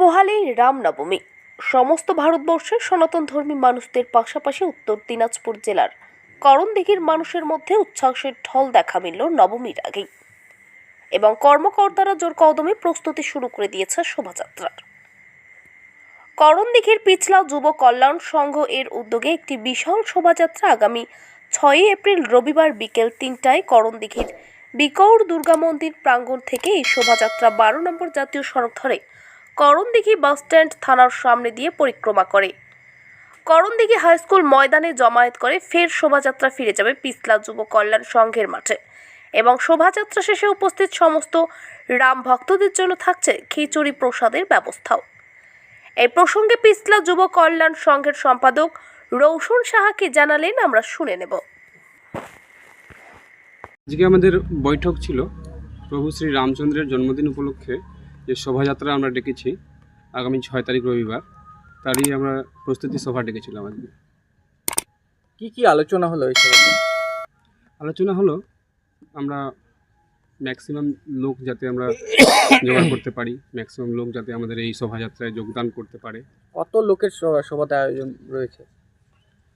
মহালয় রামনবমী। সমস্ত ভারতবর্ষের সনাতন ধর্মী মানুষদের পাশাপাশি উত্তর দিনাজপুর জেলার করণদিঘির মানুষের মধ্যে উচ্ছ্বাসের ঢল দেখা মিলল নবমীর আগেই। এবং কর্মকর্তারা জোর কদমে প্রস্তুতি শুরু করে দিয়েছে শোভাযাত্রার। করণদিঘির পিছলা যুব কল্যাণ সংঘ এর উদ্যোগে একটি বিশাল শোভাযাত্রা আগামী ছয়ই এপ্রিল রবিবার বিকেল তিনটায় করণদিঘির বিকৌর দুর্গা মন্দির প্রাঙ্গণ থেকে এই শোভাযাত্রা বারো নম্বর জাতীয় সড়ক ধরে করণদিঘি বাসস্ট্যান্ড থানার সামনে দিয়ে পরিক্রমা করে। করণদিঘি হাই স্কুল ময়দানে জমায়েত করে ফের শোভাযাত্রা ফিরে যাবে পিছলা যুব কল্যাণ সংঘের মাঠে এবং শোভাযাত্রা শেষে উপস্থিত সমস্ত রাম ভক্তদের জন্য থাকছে খিচুড়ি প্রসাদের ব্যবস্থাও। এই প্রসঙ্গে পিছলা যুব কল্যাণ সংঘের সম্পাদক রৌশন সাহাকে জানালেন, আমরা শুনে নেব। আজকে আমাদের বৈঠক ছিল। প্রভু শ্রী রামচন্দ্রের জন্মদিন উপলক্ষে যে শোভাযাত্রা আমরা ডেকেছি আগামী ছয় তারিখ রবিবার তারই আমরা প্রস্তুতি সভা ডেকেছিলাম আজকে। কি কি আলোচনা হলো এই সভাতে? আলোচনা হলো আমরা ম্যাক্সিমাম লোক যাতে আমরা জোগাড় করতে পারি ম্যাক্সিমাম লোক যাতে আমাদের এই শোভাযাত্রায় যোগদান করতে পারে। কত লোকের সভা- সভাতে আয়োজন রয়েছে?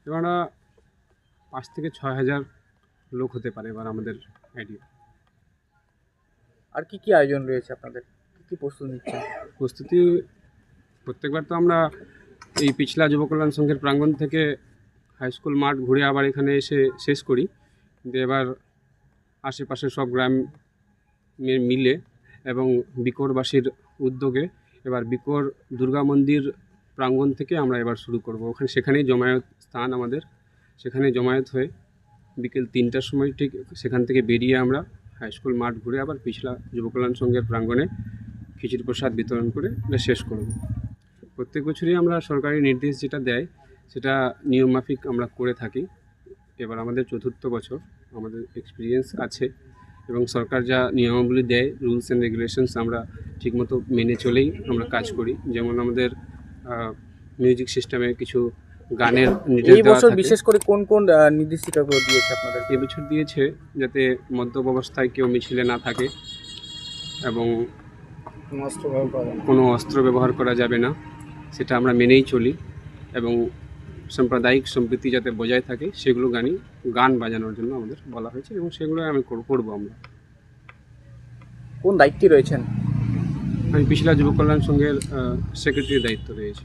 এবার পাঁচ থেকে ছয় হাজার লোক হতে পারে এবার আমাদের আইডিয়া আর কি কি আয়োজন রয়েছে আপনাদের? কি প্রস্তুতি নিচ্ছেন প্রস্তুতি, প্রত্যেকবার তো আমরা এই পিছলা যুব কল্যাণ সংঘের প্রাঙ্গণ থেকে হাই স্কুল মাঠ ঘুরে আবার এখানে এসে শেষ করি। কিন্তু এবার আশেপাশে সব গ্রাম মিলে এবং বিকরবাসীর উদ্যোগে এবার বিকর দুর্গা মন্দির প্রাঙ্গণ থেকে আমরা এবার শুরু করব। ওখানে সেখানেই জমায়েত স্থান আমাদের। সেখানে জমায়েত হয়ে বিকেল তিনটার সময় ঠিক সেখান থেকে বেরিয়ে আমরা হাই স্কুল মাঠ ঘুরে আবার পিছলা যুব কল্যাণ সংঘের প্রাঙ্গণে খিচুড়ি প্রসাদ বিতরণ করে এটা শেষ করব। প্রত্যেক বছরই আমরা সরকারি নির্দেশ যেটা দেয় সেটা নিয়মমাফিক আমরা করে থাকি। এবার আমাদের চতুর্থ বছর আমাদের এক্সপিরিয়েন্স আছে এবং সরকার যা নিয়মাবলী দেয় রুলস অ্যান্ড রেগুলেশনস আমরা ঠিকমতো মেনে চলেই আমরা কাজ করি। যেমন আমাদের মিউজিক সিস্টেমে কিছু গানের এই বছর বিশেষ করে কোন কোন আহ, নির্দেশিকাগুলো দিয়েছে আপনাদের এবছর দিয়েছে যাতে মদ্যপ অবস্থায় কেউ মিছিলে না থাকে এবং কোনো অস্ত্র ব্যবহার করা যাবে না। সেটা আমরা মেনেই চলি এবং সাম্প্রদায়িক সম্প্রীতি যাতে বজায় থাকে সেগুলো গানই গান বাজানোর জন্য আমাদের বলা হয়েছে এবং সেগুলো আমি করব আমরা। কোন দায়িত্বে রয়েছেন? আমি পিছলা যুব কল্যাণ সংঘের সেক্রেটারির দায়িত্ব রয়েছে।